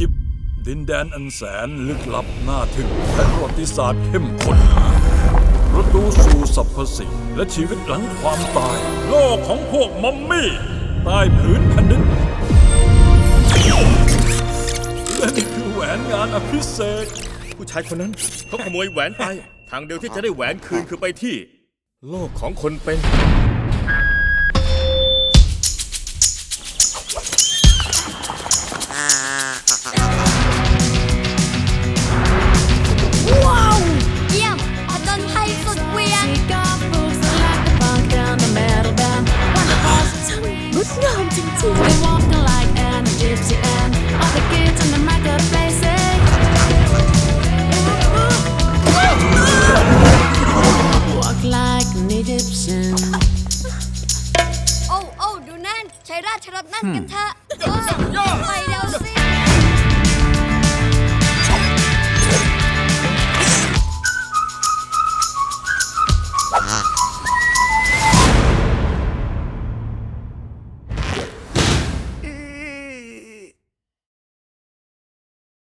ยิปต์ดินแดนอันแสนลึกลับน่าทึ่งและประวัติศาสตร์เข้มข้นประตูสู่สรรพสิ่งและชีวิตหลังความตาย โลกของพวกมัมมี่ใต้ผืนแผ่นดินและนี่คือแหวนงานอภิเษกผู้ชายคนนั้นเขาขโมยแหวนไป ทางเดียวที่จะได้แหวนคืนคือไปที่ โลกของคนเป็น โอ้โอ้ดูนั่น ใช้ราชรถนั่นกันเถอะไปเดี๋ยว